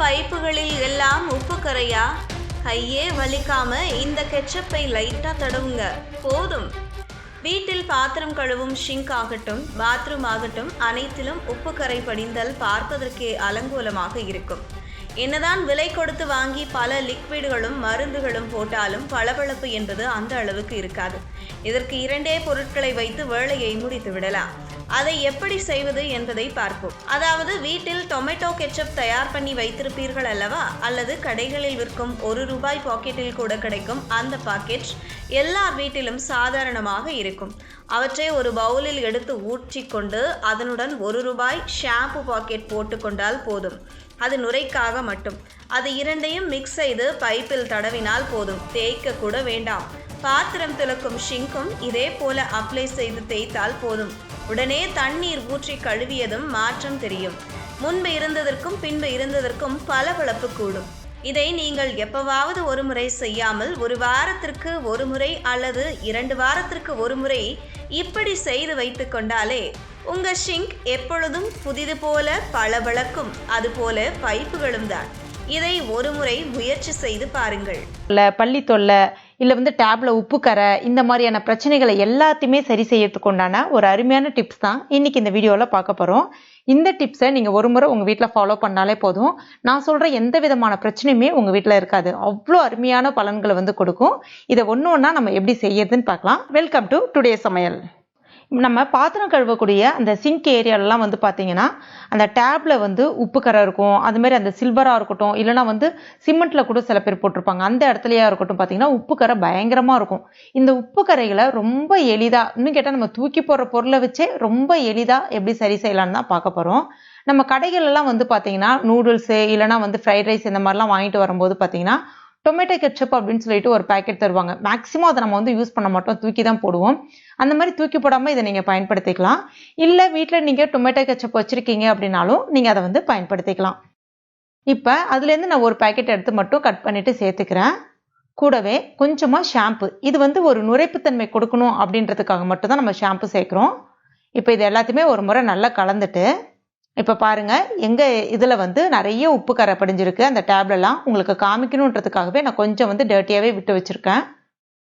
பைப்புகளில் எல்லாம் உப்பு கரையா கையே வலிக்காம இந்த கெச்சப்பை லைட்டா தடவுங்க. போதும். வீட்டில் பாத்திரம் கழுவும் ஷிங்க் ஆகட்டும் பாத்ரூம் ஆகட்டும் அனைத்திலும் உப்பு கரை படிந்தல் பார்ப்பதற்கே அலங்கோலமாக இருக்கும். என்னதான் விலை கொடுத்து வாங்கி பல லிக்விடுகளும் மருந்துகளும் போட்டாலும் பளபளப்பு என்பது அந்த அளவுக்கு இருக்காது. இதற்கு இரண்டே பொருட்களை வைத்து வேலையை முடித்து விடலாம் அதை எப்படி செய்வது என்பதை பார்ப்போம். அதாவது வீட்டில் டொமேட்டோ கெச்சப் தயார் பண்ணி வைத்திருப்பீர்கள் அல்லவா? அல்லது கடைகளில் விற்கும் ஒரு ரூபாய் பாக்கெட்டில் கூட கிடைக்கும் அந்த பாக்கெட் எல்லார் வீட்டிலும் சாதாரணமாக இருக்கும். அவற்றை ஒரு பவுலில் எடுத்து ஊற்றிக்கொண்டு அதனுடன் ஒரு ரூபாய் ஷாம்பு பாக்கெட் போட்டுக்கொண்டால் போதும். அது நுரைக்காக மட்டும். அது இரண்டையும் மிக்ஸ் செய்து பைப்பில் தடவினால் போதும். தேய்க்க கூட வேண்டாம். பாத்திரம் துளக்கும் ஷிங்கும் இதே போல அப்ளை செய்து தேய்த்தால் போதும். உடனே தண்ணீர் ஊற்றி கழுவியதும் மாற்றம் தெரியும். முன்பு இருந்ததற்கும் பின்பு இருந்ததற்கும் பளபளப்பு கூடும். இதை நீங்கள் எப்பவாவது ஒரு முறை செய்யாமல் ஒரு வாரத்திற்கு ஒரு முறை அல்லது இரண்டு வாரத்திற்கு ஒரு முறை இப்படி செய்து வைத்து கொண்டாலே உங்க ஷிங்க் எப்பொழுதும் புதிது போல பளபளக்கும். அதுபோல பைப்புகளும் தான். இதை ஒரு முறை முயற்சி செய்து பாருங்கள். பள்ளி தொல்லை இல்லை வந்து டேப்ல உப்பு கரை இந்த மாதிரியான பிரச்சனைகளை எல்லாத்தையுமே சரி செய்யறதுக்கு உண்டான ஒரு அருமையான டிப்ஸ் தான் இன்னைக்கு இந்த வீடியோவில் பார்க்க போகிறோம் இந்த டிப்ஸை நீங்கள் ஒரு முறை உங்கள் வீட்டில் ஃபாலோ பண்ணாலே போதும். நான் சொல்கிற எந்த விதமான பிரச்சனையுமே உங்கள் வீட்டில் இருக்காது. அவ்வளோ அருமையான பலன்களை வந்து கொடுக்கும். இதை ஒன்று ஒன்றா நம்ம எப்படி செய்யறதுன்னு பார்க்கலாம். வெல்கம் டு டுடே சமையல். நம்ம பாத்திரம் கழுவக்கூடிய அந்த சிங்க் ஏரியாலலாம் வந்து பார்த்தீங்கன்னா அந்த டேப்ல வந்து உப்பு கரை இருக்கும். அது மாதிரி அந்த சில்வராக இருக்கட்டும் இல்லைனா வந்து சிமெண்ட்ல கூட சில பேர் போட்டிருப்பாங்க. அந்த இடத்துலையாக இருக்கட்டும் பார்த்தீங்கன்னா உப்பு கரை பயங்கரமாக இருக்கும். இந்த உப்பு கரைகளை ரொம்ப எளிதாக இன்னும் கேட்டால் நம்ம தூக்கி போடுற பொருளை வச்சே ரொம்ப எளிதாக எப்படி சரி செய்யலாம்னு தான் பார்க்க போகிறோம் நம்ம கடைகள் எல்லாம் வந்து பார்த்தீங்கன்னா நூடுல்ஸு இல்லைனா வந்து ஃப்ரைட் ரைஸ் இந்த மாதிரிலாம் வாங்கிட்டு வரும்போது பார்த்தீங்கன்னா டொமேட்டோ கெட்சப் அப்படின்னு சொல்லிட்டு ஒரு பேக்கெட் தருவாங்க. மேக்ஸிமம் அதை நம்ம வந்து யூஸ் பண்ண மாட்டோம். தூக்கி தான் போடுவோம். அந்த மாதிரி தூக்கி போடாமல் இதை நீங்கள் பயன்படுத்திக்கலாம். இல்லை வீட்டில் நீங்கள் டொமேட்டோ கெட்சப் வச்சுருக்கீங்க அப்படின்னாலும் நீங்கள் அதை வந்து பயன்படுத்திக்கலாம். இப்போ அதுலேருந்து நான் ஒரு பேக்கெட் எடுத்து மட்டும் கட் பண்ணிவிட்டு சேர்த்துக்கிறேன். கூடவே கொஞ்சமாக ஷாம்பு இது வந்து ஒரு நுரைப்புத்தன்மை கொடுக்கணும் அப்படின்றதுக்காக மட்டும் தான் நம்ம ஷாம்பு சேர்க்குறோம். இப்போ இது எல்லாத்தையுமே ஒரு முறை நல்லா கலந்துட்டு இப்போ பாருங்கள் எங்கள் இதில் வந்து நிறைய உப்பு கரை படிஞ்சிருக்கு. அந்த டேப்லெலாம் உங்களுக்கு காமிக்கணுன்றதுக்காகவே நான் கொஞ்சம் வந்து டர்ட்டியாகவே விட்டு வச்சுருக்கேன்.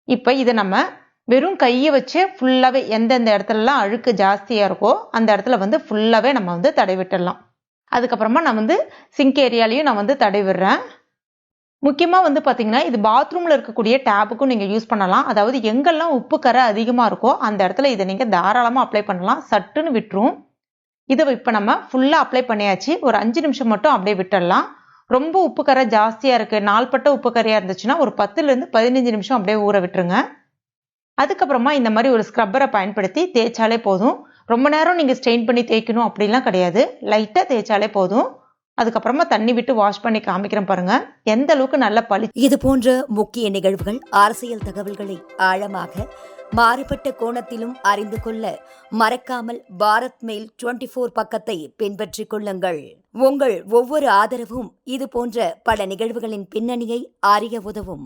இப்போ இதை நம்ம வெறும் கையை வச்சு ஃபுல்லாகவே எந்தெந்த இடத்துலலாம் அழுக்கு ஜாஸ்தியாக இருக்கோ அந்த இடத்துல வந்து ஃபுல்லாகவே நம்ம வந்து தடை விட்டுடலாம். அதுக்கப்புறமா நான் வந்து சிங்க் ஏரியாலையும் நான் வந்து தடை விடுறேன். முக்கியமாக வந்து பார்த்தீங்கன்னா இது பாத்ரூமில் இருக்கக்கூடிய டேப்புக்கும் நீங்கள் யூஸ் பண்ணலாம். அதாவது எங்கெல்லாம் உப்பு கரை அதிகமாக இருக்கோ அந்த இடத்துல இதை நீங்கள் தாராளமாக அப்ளை பண்ணலாம். சட்டுன்னு விட்டுரும். இதை இப்போ நம்ம ஃபுல்லாக அப்ளை பண்ணியாச்சு. ஒரு அஞ்சு நிமிஷம் மட்டும் அப்படியே விட்டுடலாம். ரொம்ப உப்பு கரை ஜாஸ்தியாக இருக்குது நாள்பட்ட உப்பு கரையாக இருந்துச்சுன்னா ஒரு பத்துலேருந்து பதினஞ்சு நிமிஷம் அப்படியே ஊற விட்டுருங்க. அதுக்கப்புறமா இந்த மாதிரி ஒரு ஸ்க்ரப்பரை பயன்படுத்தி தேய்ச்சாலே போதும். ரொம்ப நேரம் நீங்கள் ஸ்டெயின் பண்ணி தேய்க்கணும் அப்படிலாம் கிடையாது. லைட்டாக தேய்ச்சாலே போதும். அதுக்கப்புறமா தண்ணி விட்டு வாஷ் பண்ணி காமிக்கிறேன் பாருங்க. எந்த அளவுக்கு நல்ல பளி இது போன்ற முக்கிய நிகழ்வுகள் அரசியல் தகவல்களை ஆழமாக மாறுபட்ட கோணத்திலும் அறிந்து கொள்ள மறக்காமல் பாரத் மெயில் டுவெண்டி ஃபோர் பக்கத்தை பின்பற்றிக் கொள்ளுங்கள். உங்கள் ஒவ்வொரு ஆதரவும் இது போன்ற பல நிகழ்வுகளின் பின்னணியை அறிய உதவும்.